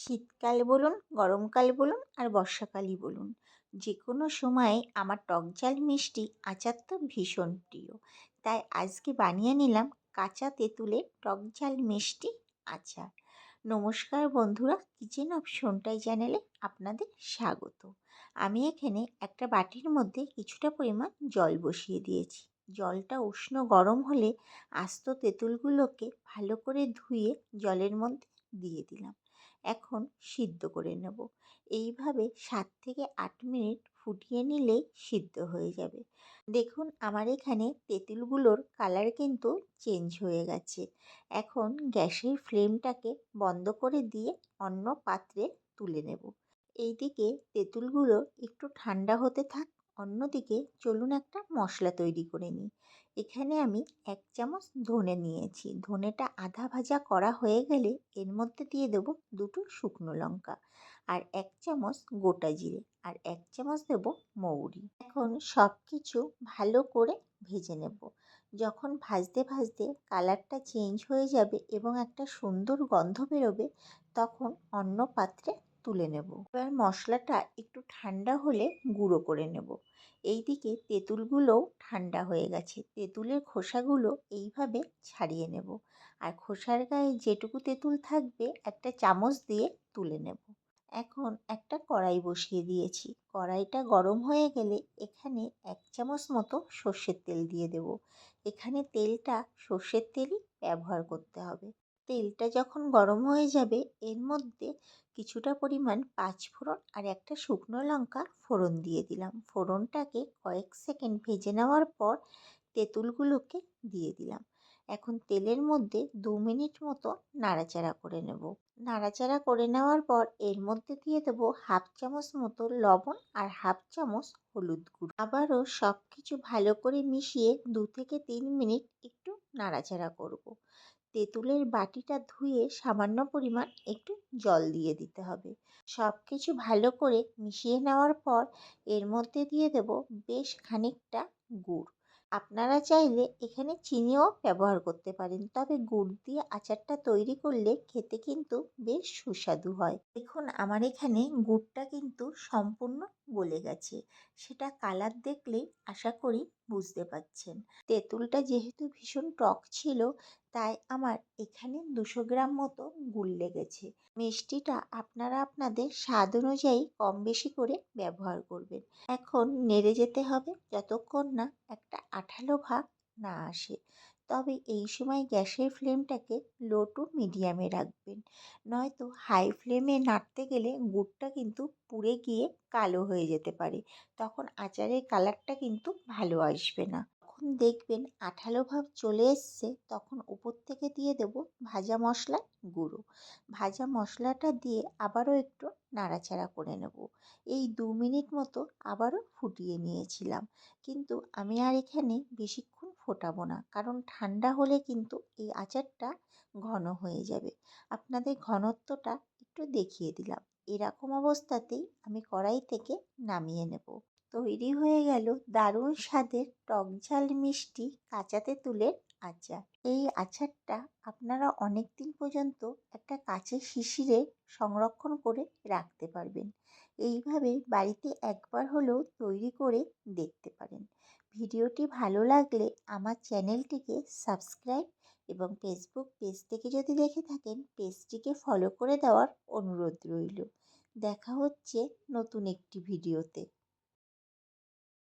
শীতকাল বলুন, গরমকাল বলুন আর বর্ষাকালই বলুন। যে কোনো সময়ে আমার টক ঝাল মিষ্টি আচার তো ভীষণ প্রিয়। তাই আজকে বানিয়ে নিলাম কাঁচা তেঁতুলের টক ঝাল মিষ্টি আচার। নমস্কার বন্ধুরা, কিচেন অফ সোনটাই চ্যানেলে আপনাদের স্বাগত। আমি এখানে একটা বাটির মধ্যে কিছুটা পরিমাণ জল বসিয়ে দিয়েছি। জলটা উষ্ণ গরম হলে আস্ত তেঁতুলগুলোকে ভালো করে ধুয়ে জলের মধ্যে দিয়ে দিলাম। এখন সিদ্ধ করে নেব। এইভাবে সাত থেকে আট মিনিট ফুটিয়ে নিলেই সিদ্ধ হয়ে যাবে। দেখুন, আমার এখানে তেঁতুলগুলোর কালার কিন্তু চেঞ্জ হয়ে গেছে। এখন গ্যাসের ফ্লেমটাকে বন্ধ করে দিয়ে অন্য পাত্রে তুলে নেব। এইদিকে তেঁতুলগুলো একটু ঠান্ডা হতে থাক অন্যদিকে চলুন একটা মশলা তৈরি করে নিই। এখানে আমি এক চামচ ধনে নিয়েছি। ধনেটা আধা ভাজা করা হয়ে গেলে এর মধ্যে দিয়ে দেব দুটো শুকনো লঙ্কা আর এক চামচ গোটা জিরে আর এক চামচ দেব মৌরি। এখন সব কিছু ভালো করে ভেজে নেব। যখন ভাজতে ভাজতে কালারটা চেঞ্জ হয়ে যাবে এবং একটা সুন্দর গন্ধ বেরোবে, তখন অন্য পাত্রে তুলে নেব। এবার মশলাটা একটু ঠান্ডা হলে গুঁড়ো করে নেব। এইদিকে তেঁতুলগুলোও ঠান্ডা হয়ে গেছে। তেঁতুলের খোসাগুলো এইভাবে ছাড়িয়ে নেব। আর খোসার গায়ে যেটুকু তেঁতুল থাকবে একটা চামচ দিয়ে তুলে নেব। এখন একটা কড়াই বসিয়ে দিয়েছি। কড়াইটা গরম হয়ে গেলে এখানে এক চামচ মতো সর্ষের তেল দিয়ে দেব। এখানে তেলটা সর্ষের তেলই ব্যবহার করতে হবে। তেলটা যখন গরম হয়ে যাবে, এর মধ্যে কিছুটা পরিমাণ পাঁচফোড়ন আর একটা শুকনো লঙ্কা ফোড়ন দিয়ে দিলাম। ফোড়নটাকে কয়েক সেকেন্ড ভেজে নেওয়ার পর তেঁতুলগুলোকে দিয়ে দিলাম। এখন তেলের মধ্যে দু মিনিট মতো নাড়াচাড়া করে নেব। নাড়াচাড়া করে নেওয়ার পর এর মধ্যে দিয়ে দেবো হাফ চামচ মতো লবণ আর হাফ চামচ হলুদ গুঁড়ো। আবারও সব কিছু ভালো করে মিশিয়ে দু থেকে তিন মিনিট একটু নাড়াচাড়া করব। তেঁতুলের বাটিটা ধুয়ে সামান্য পরিমাণ একটু জল দিয়ে দিতে হবে সব কিছু ভালো করে মিশিয়ে নেওয়ার পর এর মধ্যে দিয়ে দেব বেশ খানিকটা গুড় আপনারা চাইলে এখানে চিনিও ব্যবহার করতে পারেন। তবে গুড় দিয়ে আচারটা তৈরি করলে খেতে কিন্তু বেশ সুস্বাদু হয়। দেখুন, আমার এখানে গুড়টা কিন্তু সম্পূর্ণ গলে গেছে। সেটা কালার দেখলেই আশা করি বুঝতে পাচ্ছেন তেঁতুলটা যেহেতু ভীষণ টক ছিল তাই আমার এখানে দুশো গ্রাম মতো গুড় লেগেছে। মিষ্টিটা আপনারা আপনাদের স্বাদ অনুযায়ী কম বেশি করে ব্যবহার করবেন। এখন নেড়ে যেতে হবে যতক্ষণ না একটা আঠালো ভাব না আসে। তবে এই সময় গ্যাসের ফ্লেমটাকে লো টু মিডিয়ামে রাখবেন। নয়তো হাই ফ্লেমে নাড়তে গেলে গুড়টা কিন্তু পুড়ে গিয়ে কালো হয়ে যেতে পারে। তখন আচারের কালারটা কিন্তু ভালো আসবে না। যখন দেখবেন আঠালো ভাব চলে এসছে, তখন উপর থেকে দিয়ে দেব ভাজা মশলা গুঁড়ো। ভাজা মশলাটা দিয়ে আবারও একটু নাড়াচাড়া করে নেব। এই দু মিনিট মতো আবারও ফুটিয়ে নিয়েছিলাম। কিন্তু আমি আর এখানে বেশিক্ষণ ফোটাবো না, কারণ ঠান্ডা হলে কিন্তু এই আচারটা ঘন হয়ে যাবে। আপনাদের ঘনত্বটা একটু দেখিয়ে দিলাম। এরকম অবস্থাতেই আমি কড়াই থেকে নামিয়ে নেব। তৈরি হয়ে গেল দারুণ স্বাদের টক ঝাল মিষ্টি কাঁচা তেঁতুলের আচার। এই আচারটা আপনারা অনেক দিন পর্যন্ত একটা কাঁচের শিশিরে সংরক্ষণ করে রাখতে পারবেন। এইভাবে বাড়িতে একবার হলেও তৈরি করে দেখতে পারেন। ভিডিওটি ভালো লাগলে আমার চ্যানেলটিকে সাবস্ক্রাইব এবং ফেসবুক পেজ থেকে যদি দেখে থাকেন, পেজটিকে ফলো করে দেওয়ার অনুরোধ রইল। দেখা হচ্ছে নতুন একটি ভিডিওতে।